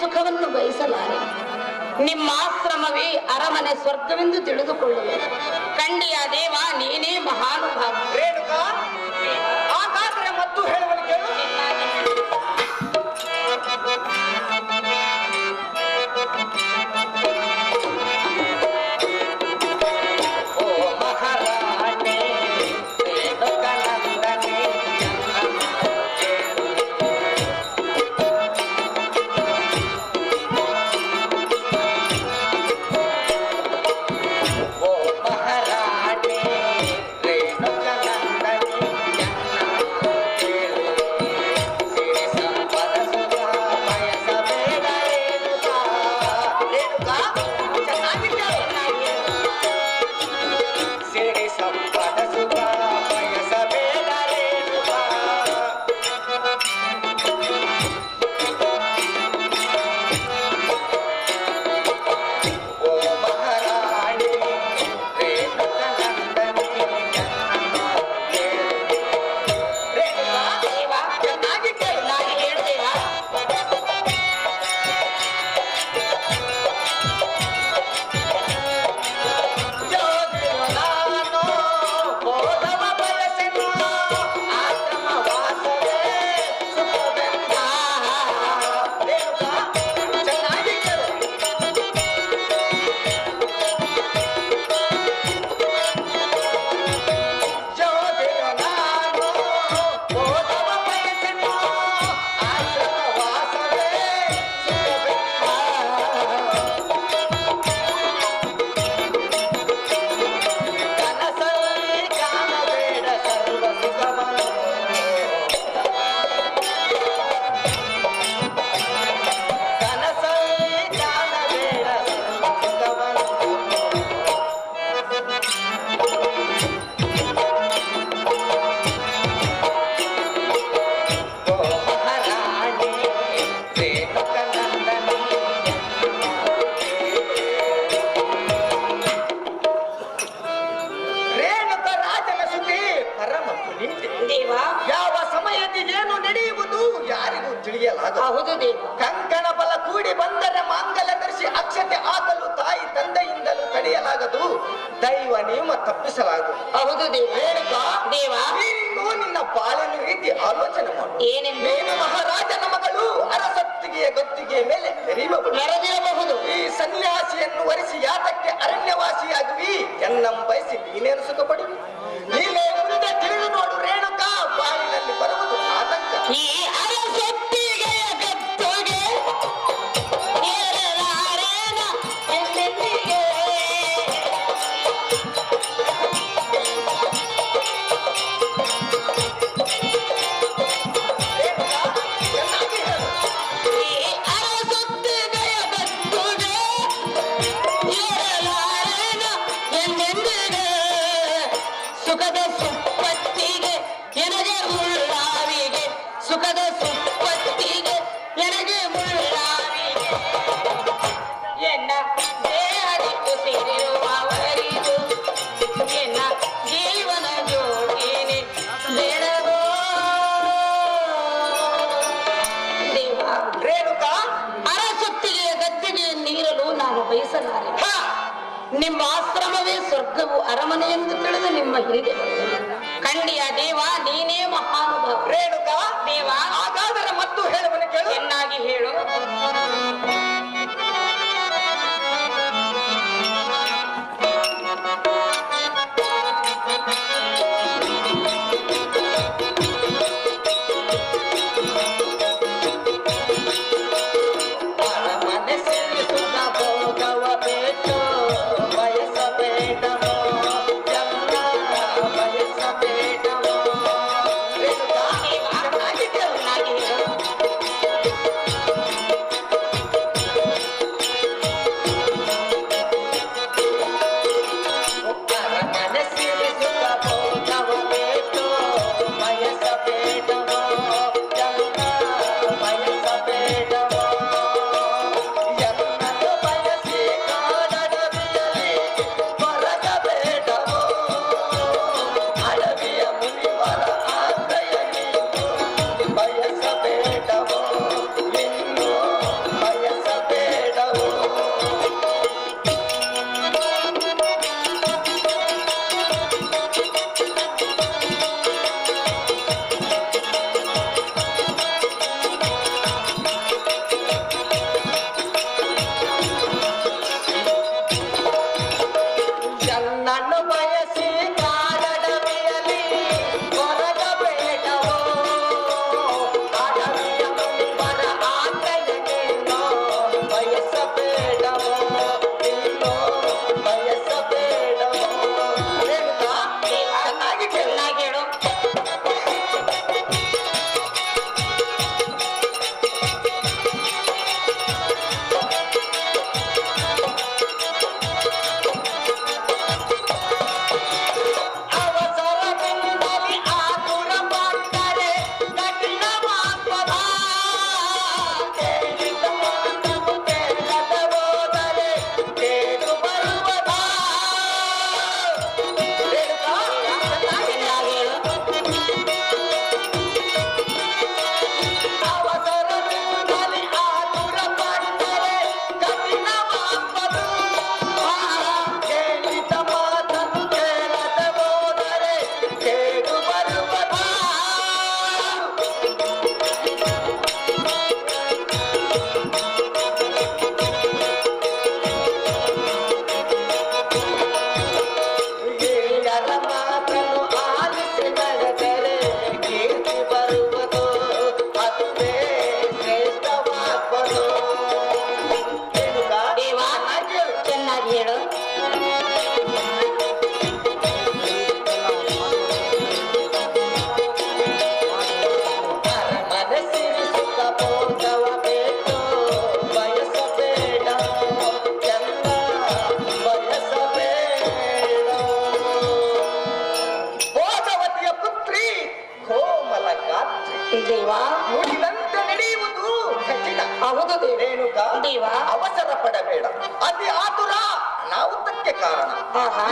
ಸುಖವನ್ನು ಬಯಸಲಾರೆ. ನಿಮ್ಮ ಆಶ್ರಮವೇ ಅರಮನೆ ಸ್ವರ್ಗವೆಂದು ತಿಳಿದುಕೊಳ್ಳುವೆ. ಕಂಡಿಯ ದೇವ ನೀನೇ ಮಹಾನುಭಾವ. ಮೇಲೆ ನರವಿರಬಹುದು ಈ ಸನ್ಯಾಸಿಯನ್ನು ವರಿಸಿ ಯಾತಕ್ಕೆ ಅರಣ್ಯವಾಸಿಯಾಗುವಿ? ಎನ್ನಂ ಬಯಸಿ ನೀನೇನು ಸುಖ ಪಡುವಿ ನೀನೇ ಮುಂದೆ ತಿಳಿದು ನೋಡು ರೇಣುಕಾ. ಬಾಯಿನಲ್ಲಿ ಬರುವುದು ಆತಂಕ. Look at this. 有一点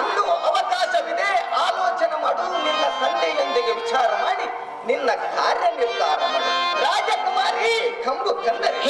ಇನ್ನೂ ಅವಕಾಶವಿದೆ, ಆಲೋಚನೆ ಮಾಡು, ನಿನ್ನ ತಂದೆಯೊಂದಿಗೆ ವಿಚಾರ ಮಾಡಿ, ನಿನ್ನ ಕಾರ್ಯ ನಿರ್ಧಾರ ಮಾಡು. ರಾಜಕುಮಾರಿ, ಕಂಬು ಕಂದರೆ.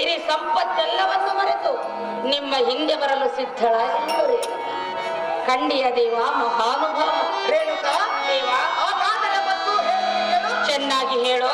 ಸಿರಿ ಸಂಪತ್ತೆಲ್ಲವನ್ನು ಮರೆತು ನಿಮ್ಮ ಹಿಂದೆ ಬರಲು ಸಿದ್ಧಳಾಗಿರುವರೆ ಖಂಡಿಯ ದೇವ ಮಹಾನುಭಾವ. ದೇವ ಚೆನ್ನಾಗಿ ಹೇಳೋ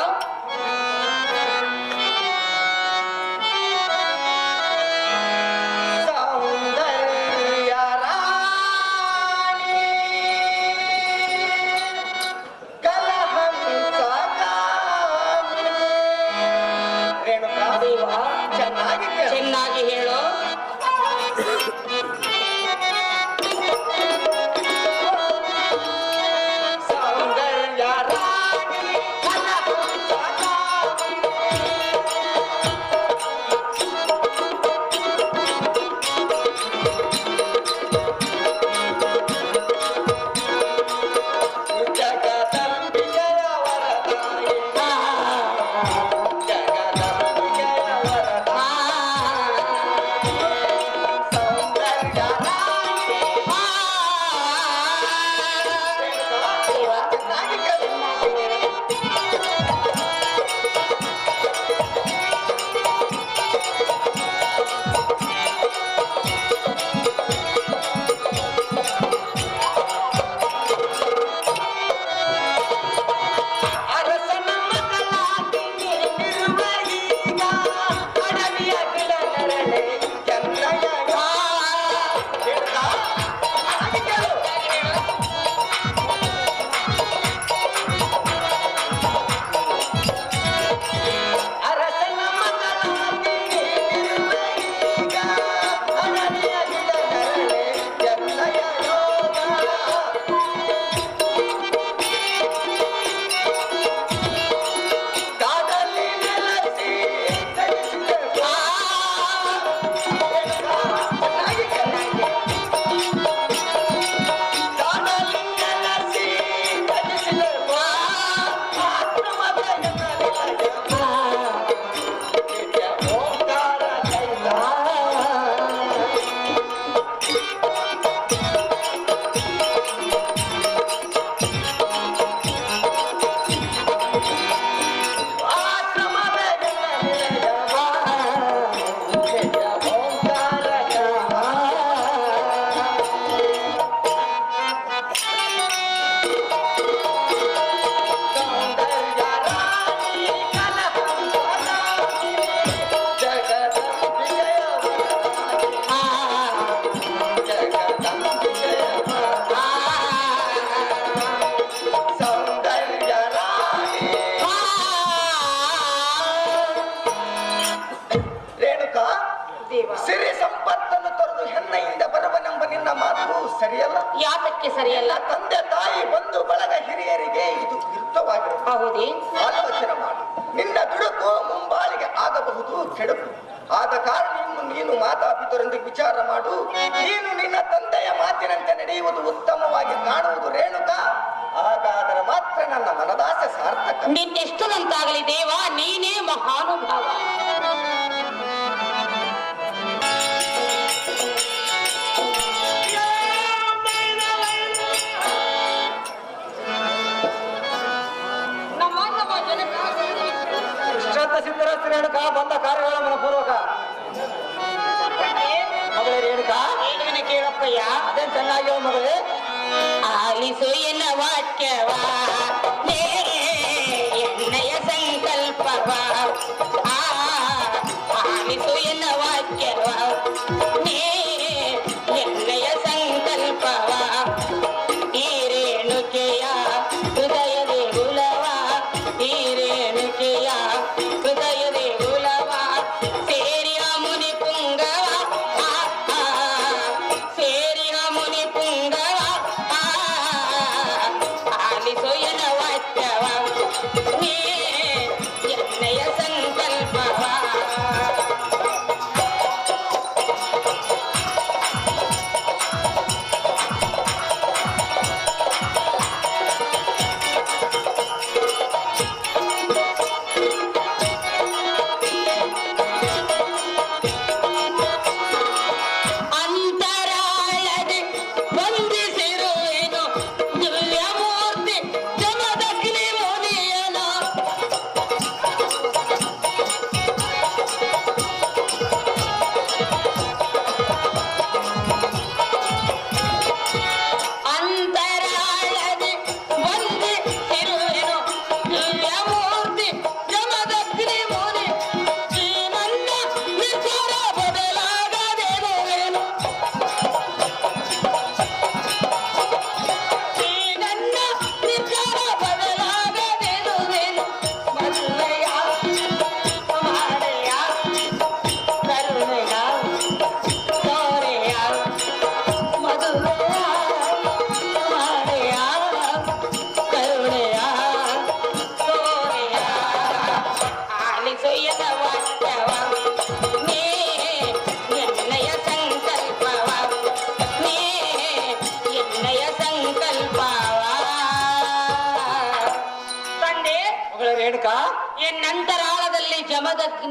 ಯಾತಕ್ಕೆ ಸರಿಯಲ್ಲ? ತಂದೆ ತಾಯಿ ಬಂಧು ಬಳಗ ಹಿರಿಯರಿಗೆ ಇದು ವಿರುದ್ಧವಾಗಿರುತ್ತೆ ಹೌದೇ? ಆಲೋಚನೆ ಮಾಡು. ನಿನ್ನ ದುಡುಕು ಮುಂಬಾಳಿಗೆ ಆಗಬಹುದು ಕೆಡುಕು. ಆದ ಕಾರಣ ಇನ್ನು ನೀನು ಮಾತಾಪಿತರೊಂದಿಗೆ ವಿಚಾರ ಮಾಡು. ನೀನು ನಿನ್ನ ತಂದೆಯ ಮಾತಿನಂತೆ ನಡೆಯುವುದು ಉತ್ತಮವಾಗಿ ಕಾಣುವುದು ರೇಣುಕ. ಹಾಗಾದರೆ ಮಾತ್ರ ನನ್ನ ಮನದಾಸೆ ಸಾರ್ಥಕ. ನಿನ್ನೆಷ್ಟುದಂತಾಗಲಿ ದೇವ ನೀನೇ ಮಹಾನುಭಾವ. ಶ್ರದ್ಧ ಸಿದ್ಧರಸ್ಥ ರೇಣುಕ ಬಂದ ಕಾರ್ಯಗಳ ಮನಪೂರ್ವಕ ಮಗಳೇ ರೇಣುಕ ಹೇಳುವಿನ ಕೇಳಪ್ಪಯ್ಯ ಅದೇನ್ ಚೆನ್ನಾಗಿರೋ ಮಗಳೇ ಆಲಿಸು ಎನ್ನ ವಾಕ್ಯವ ನೇ ಎನ್ನಯ ಸಂಕಲ್ಪವ ಆ, ಆಲಿಸು ಎನ್ನ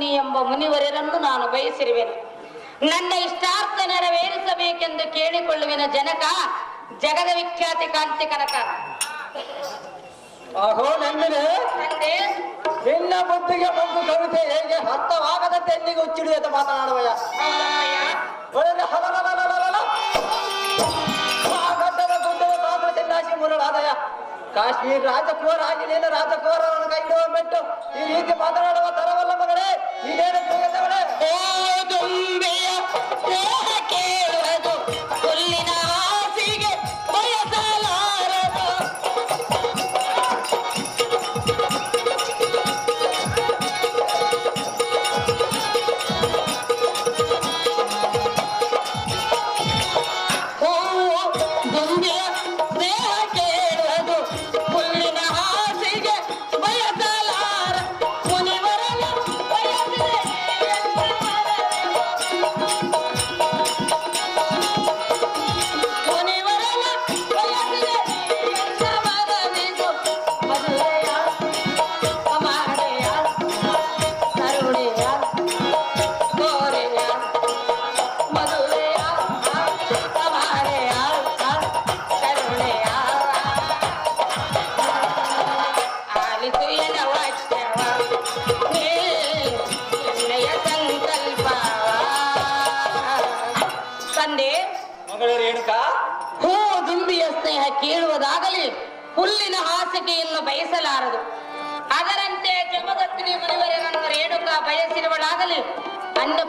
ಜಮದಗ್ನಿ ಎಂಬ ಮುನಿವರರನ್ನು ನಾನು ಬಯಸಿರುವೆನು. ನನ್ನ ಇಷ್ಟಾರ್ಥ ನೆರವೇರಿಸಬೇಕೆಂದು ಕೇಳಿಕೊಳ್ಳುವಿನ ಜನಕ ಜಗದ ವಿಖ್ಯಾತಿ ಕಾಂತಿ ಕನಕ. ಅಹೋ ನಂದಿನಿ ನಿನ್ನ ಬುದ್ಧಿಗೆ ಬಂದು ಕವಿತೆ ಹೇಗೆ ಅರ್ಥವಾಗದಂತೆ ಎಲ್ಲಿಗೆ ಹುಚ್ಚಿಡಿ ಅಂತ ಮಾತನಾಡುವಯ್ಯ ಕಾಶ್ಮೀರ ರಾಜಕೋರ ಆಗಿ ನೀನು ರಾಜಕುವರವನ್ನು ಕೈಗೆ ಬಿಟ್ಟು ಈ ರೀತಿ ಮಾತನಾಡುವ ತರವಲ್ಲ ಮಗಳೇ ಇದೇನು ತಿಳಿದವಳೆ ಓ ಕೇಳುವುದು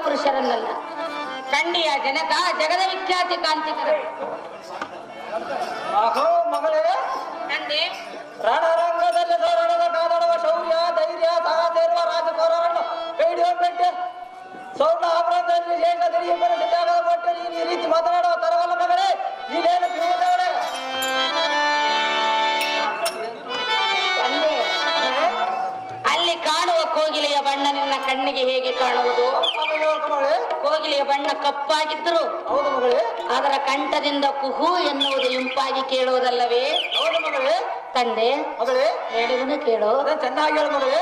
ಪುರುಷರನ್ನಲ್ಲ. ಕಂಡಿಯ ಜನಕ ಜಗದ ವಿಖ್ಯಾತಿ ಕಾಂತಿಕರು. ಮಗಳೇ. ತಂದೆ ರಣರಂಗದಲ್ಲಿ ಧರಣದ ಕಾದಡವ ಶೌರ್ಯ ಧೈರ್ಯ ಸಹ ಸೇರುವ ರಾಜಕುವರರನ್ನು ಕೈ ಹಿಡಿಯೋಡ್ಬಿಟ್ಟೆ ಸ್ವರ್ಣ ಆಭರಣದಲ್ಲಿ ಲೇಖ ದರಿಯ ಬರಸಿದ್ದಾಗದ ಕೊಟ್ಟು ನೀನು ಈ ರೀತಿ ಮಾತನಾಡುವ ತರವಲ್ಲ ಮಗಳೇ. ನೀನೇನು ತಿಳಿದವಳೆ ಕಣ್ಣಿಗೆ ಹೇಗೆ ಕಾಣುವುದು? ಕೋಗಿಲೆಯ ಬಣ್ಣ ಕಪ್ಪಾಗಿದ್ದರು ಹೌದು ಮಗಳೇ ಅದರ ಕಂಠದಿಂದ ಕುಹು ಎನ್ನುವುದು ಇಂಪಾಗಿ ಕೇಳುವುದಲ್ಲವೇ ಹೌದು ಮಗಳೇ ತಂದೆ ಮಗಳೇ ಹೇಳುವನು ಕೇಳು ಚೆನ್ನಾಗಿ ಹೇಳು ಮಗಳೇ.